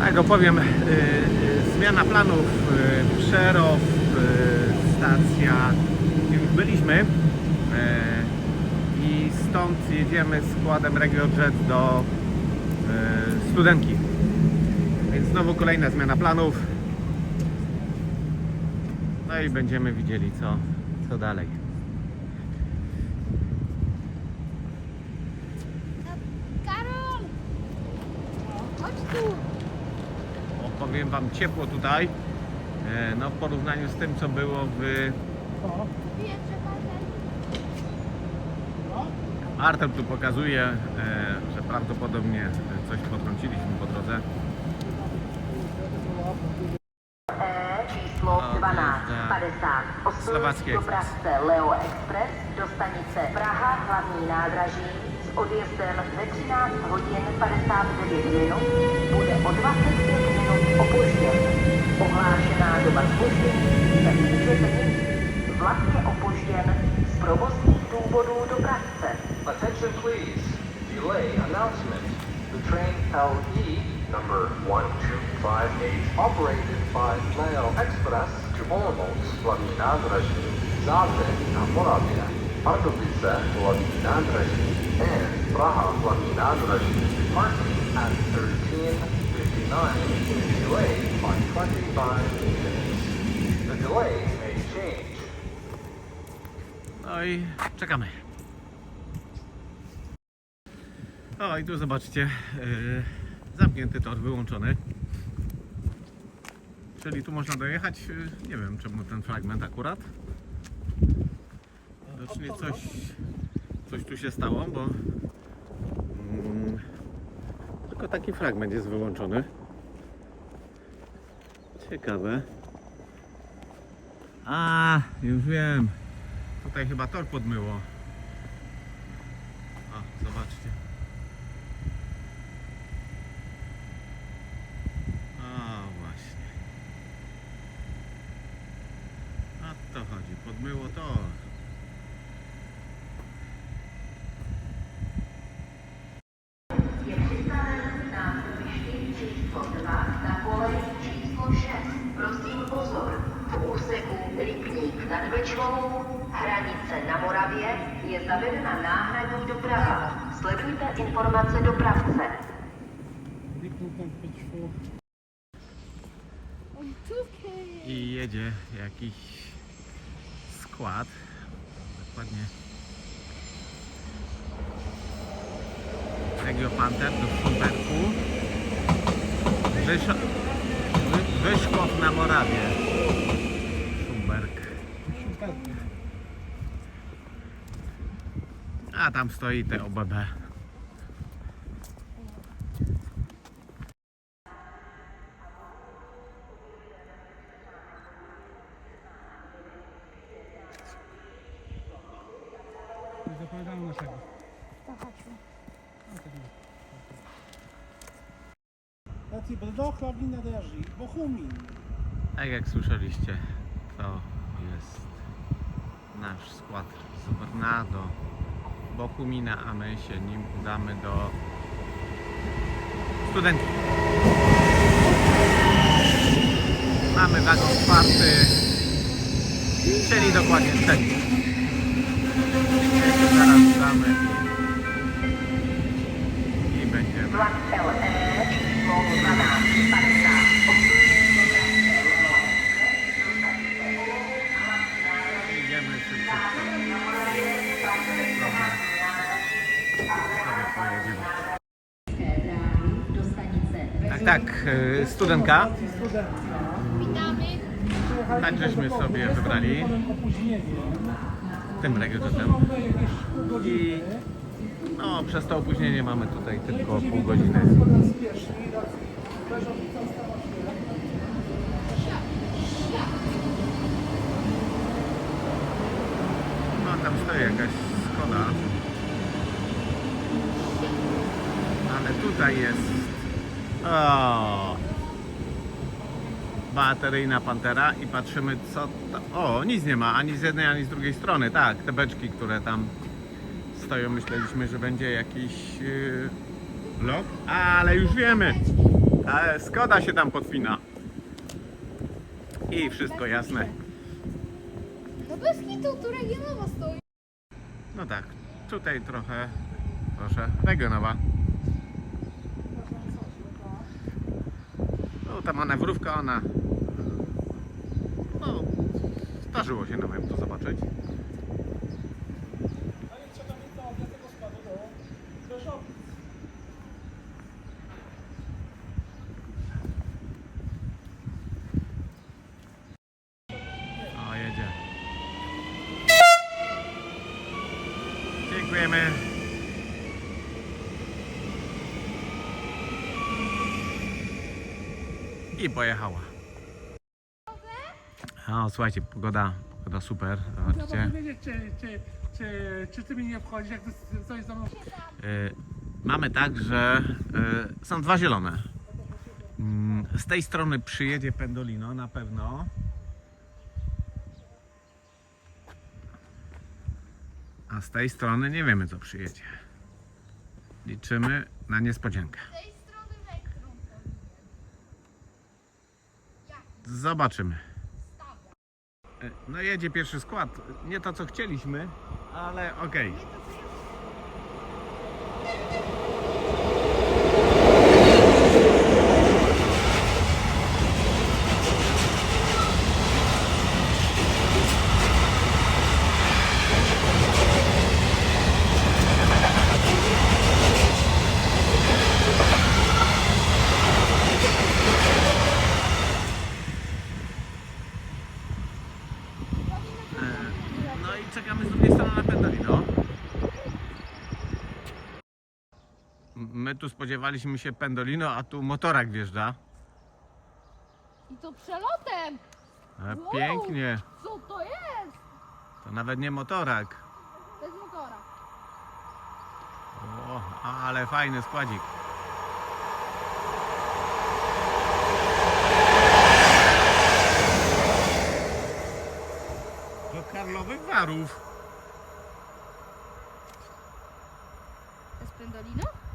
Tak, opowiem. y, y, Zmiana planów, y, Przerow, y, stacja. Już byliśmy y, i stąd jedziemy składem RegioJet do y, Studenki. Więc znowu kolejna zmiana planów. No i będziemy widzieli co, co dalej. Karol! Chodź tu! Opowiem Wam ciepło tutaj. e, No w porównaniu z tym co było w. Artem tu pokazuje, e, że prawdopodobnie coś potrąciliśmy po drodze. Číslo A, 1258 Slovácky Express. Leo Express do stanice Praha hlavní nádraží s odjezdem ve 13 hodin 59 minut bude o 25 minut opožděn. Ohlášená doba spoždění se můžete měnit. Vlak je opožděn z provozních důvodů dopravce. Attention please. Delay announcement. The train LE number 1258 operated by Leo Express to Olomouc, hlavní nádraží, Zátek Pardubice, hlavní nádraží, and Praha, hlavní nádraží, departing at 13.59 is delayed by 25 minutes. The delay may change. No i czekamy. O i tu zobaczcie, yy, zamknięty tor, wyłączony. Czyli tu można dojechać, yy, nie wiem czemu ten fragment akurat. Widocznie coś, coś tu się stało, bo mm, tylko taki fragment jest wyłączony. Ciekawe. A, już wiem. Tutaj chyba tor podmyło. O, zobaczcie. O, właśnie. O to chodzi. Podmyło tor. Hranice na Moravě, je zavedena náhradní doprava. Sledujte informace dopravce. Ojcówki! I jedzie jakiś skład. Dokładnie. Regio Panther do Szumberku. Wyszo... Wy... Wyszkow na Morawie. Szumberk. A tam stoi te OBB. Nie zapowiadamy naszego. To chodźmy. Bochumin. Tak jak słyszeliście, to jest nasz skład z Brna do Bochumina, a my się nim udamy do studentów. Mamy wagon czwarty, czyli dokładnie trzeci. Zaraz udamy i będziemy. Tak, y, studentka. Tak żeśmy sobie wybrali tym pół I no, przez to opóźnienie mamy tutaj tylko pół godziny. No tam stoi jakaś Skoda. Ale tutaj jest o, bateryjna Pantera i patrzymy co tam. O, nic nie ma, ani z jednej, ani z drugiej strony. Tak, te beczki, które tam stoją, myśleliśmy, że będzie jakiś yy, blok, ale już wiemy. Ale Skoda się tam podpina. I wszystko jasne. No bez hitu, tu regionowo stoi. No tak, tutaj trochę, proszę, regionowa. Ta manewrówka, ona, no, zdarzyło się nam ją tu zobaczyć. A nie trzeba mieć na obiad tego składu do Rzeszowic. O, jedzie. Dziękujemy. I pojechała. O, słuchajcie, pogoda, pogoda super, Trzeba zobaczcie. czy, czy, czy, czy ty mi nie wchodzisz, jak coś za mną... Y, mamy tak, że y, są dwa zielone. Mm, Z tej strony przyjedzie Pendolino na pewno. A z tej strony nie wiemy co przyjedzie. Liczymy na niespodziankę. Z tej strony Vectron. Zobaczymy. Y, No jedzie pierwszy skład. Nie to co chcieliśmy, ale okej. No i czekamy z drugiej strony na Pendolino. My tu spodziewaliśmy się Pendolino, a tu motorak wjeżdża. I to przelotem. Wow. Pięknie. Co to jest? To nawet nie motorak. Bez motora. O, ale fajny składzik. Do Karlowych Warów. To jest pendolino?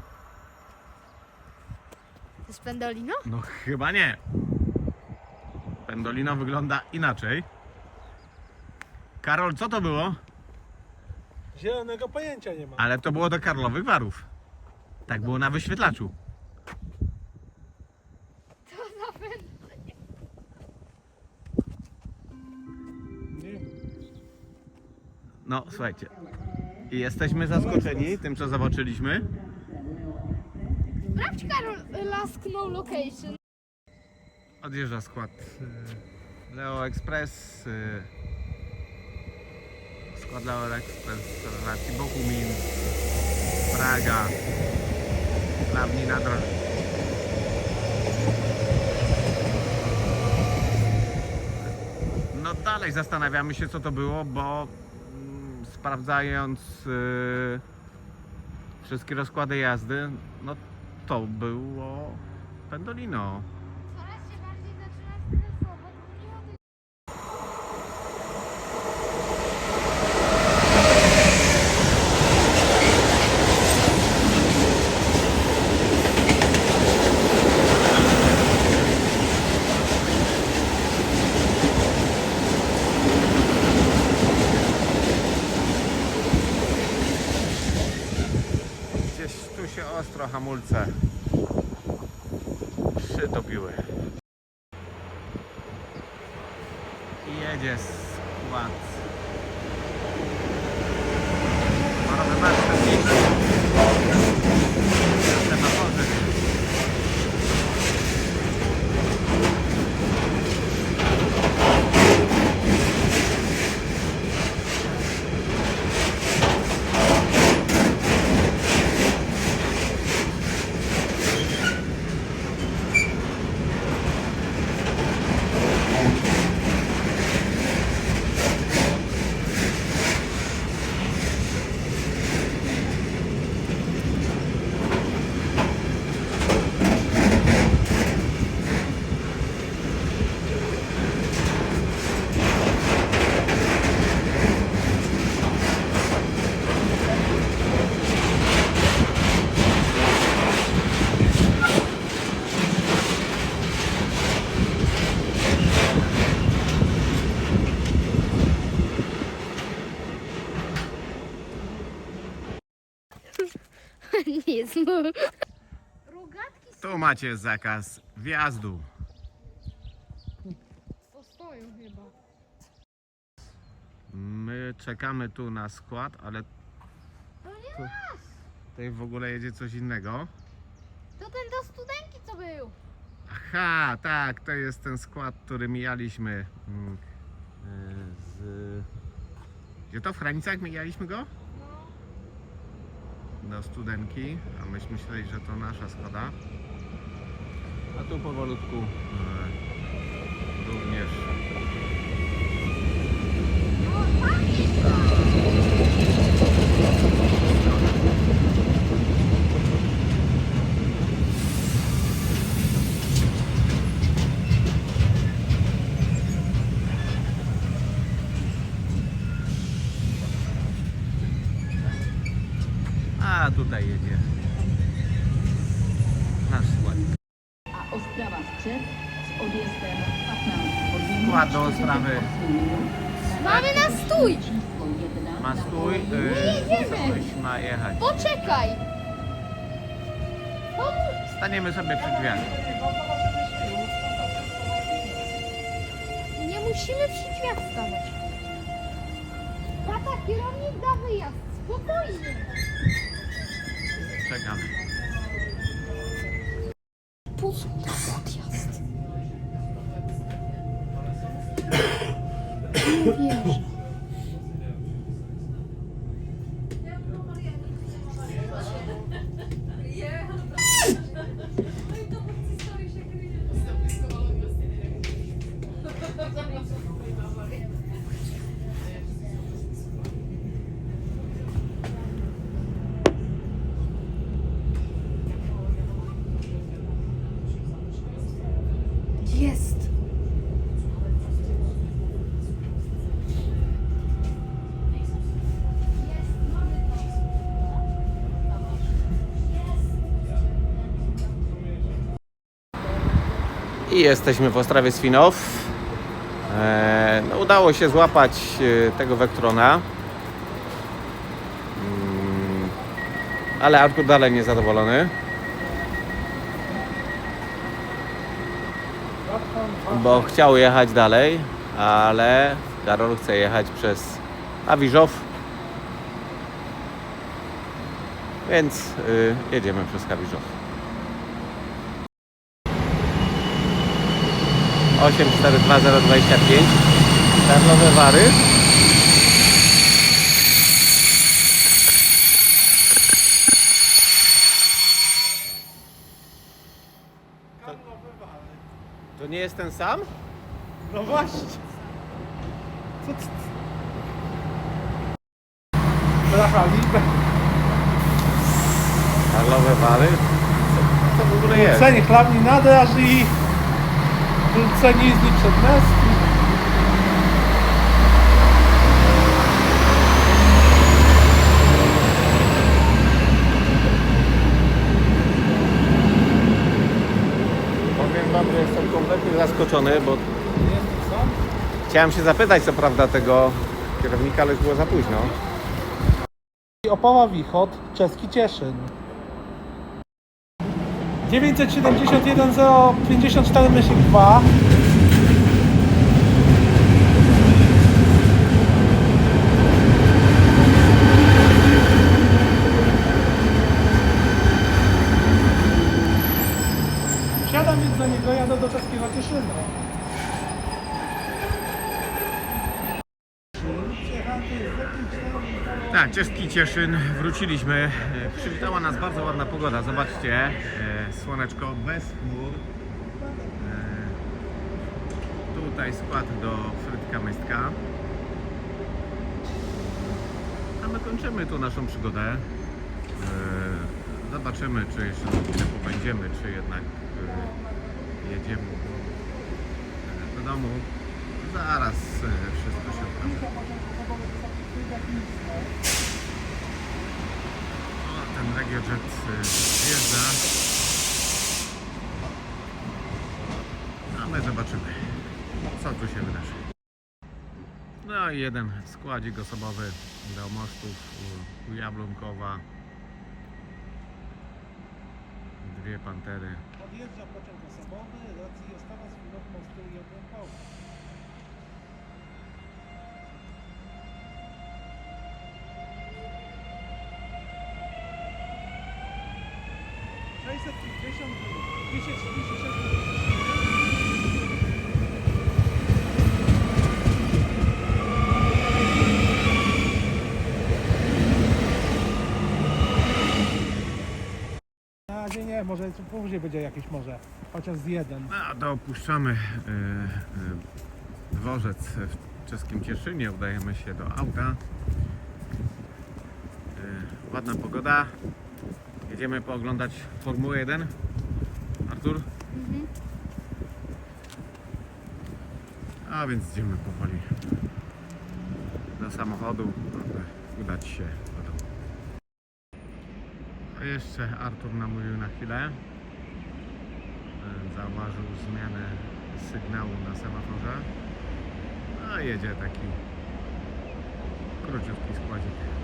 To jest pendolino? No chyba nie. Pendolino wygląda inaczej. Karol, co to było? Zielonego pojęcia nie ma. Ale to było do Karlowych Warów. Tak było na wyświetlaczu. To za pendolino. Nie. No, słuchajcie. I jesteśmy zaskoczeni tym, co zobaczyliśmy. Sprawdź Karol Last No Location. Odjeżdża skład y, Leo Express. y, Skład Leo Express z relacji Bohumin, Praga, Lawnina Droga. No dalej zastanawiamy się co to było, bo mm, sprawdzając y, wszystkie rozkłady jazdy, no to było Pendolino. Coraz się bardziej zaczyna stresować. Nie ma tej- Gdzieś tu się ostro hamulce przytopiły. I jedzie Rogatki Tu macie zakaz wjazdu. to stoją chyba. My czekamy tu na skład, ale To nie Tu. nas! tutaj w ogóle jedzie coś innego. To ten do studenki co był. Aha, tak, to jest ten skład, który mijaliśmy mm, y, z... Gdzie to? W Chranicach mijaliśmy go? Do studenki, a myśmy myśleli, że to nasza składa. A tu powolutku y, również A tutaj jedzie nasz skład. A Ostrava střed s odjezdem 15 hodin Skład do Ostrawy 48 minut na Mamy na stój! číslo 1 ma stój, y, coś ma jechać. Poczekaj! Staniemy sobie przy drzwiach. Nie musimy przy drzwiach stawać. Tata, kierownik da wyjazd. Spokojnie. Czekamy. Puść podjazd. Nie wierzę. Jest. I jesteśmy w Ostrawie Swinow. E, no, udało się złapać e, tego Vectrona. Mm, ale Artur dalej niezadowolony. Bo chciał jechać dalej, ale Karol chce jechać przez Awiżow. Więc y, jedziemy przez Awiżow. 842025 Karlowe Wary jest ten sam? No właśnie. Co ty? Brachali, Karlowe Wary? Co, co w ogóle jest? cenie chlapni nadraż i cenie z nich przed męski. Powiem wam, że jestem kompletnie zaskoczony, bo chciałem się zapytać co prawda tego kierownika, ale już było za późno. Opała Wichot, czeski Cieszyn. 971 054 myślnik 2 Tak, czeski Cieszyn, wróciliśmy. E, Przywitała nas bardzo ładna pogoda. Zobaczcie, e, słoneczko bez chmur. E, Tutaj skład do Frytka Mystka. A my kończymy tu naszą przygodę. Zobaczymy, czy jeszcze na chwilę pobędziemy, czy jednak jedziemy do domu. Zaraz wszystko się okaże. Regiojet y, zjeżdża. A my zobaczymy, co tu się wydarzy. No i jeden składzik osobowy do mostów u Jablonkowa. Dwie pantery. Odjeżdża pociąg osobowy, racji Ostawa z mostu Jablonkowa. 250 236 nie, może później będzie jakieś może, chociaż z jeden. No, to opuszczamy y, y, dworzec w czeskim Cieszynie, udajemy się do auta. Y, ładna pogoda, Jedziemy pooglądać Formułę 1. Artur? Mhm. A więc idziemy powoli do samochodu, aby udać się do domu. A jeszcze Artur namówił na chwilę. Zauważył zmianę sygnału na semaforze. No jedzie taki króciutki składzik.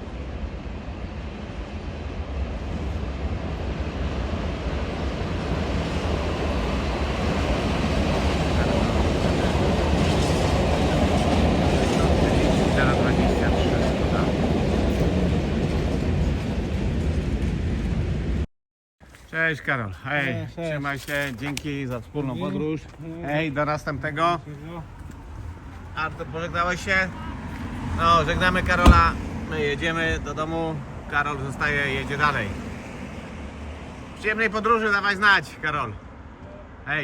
Cześć Karol, hej, Cześć, trzymaj się, dzięki za wspólną podróż. Hej, do następnego. Artur, pożegnałeś się? No, żegnamy Karola, my jedziemy do domu, Karol zostaje, jedzie dalej. Przyjemnej podróży, dawaj znać, Karol. Hej.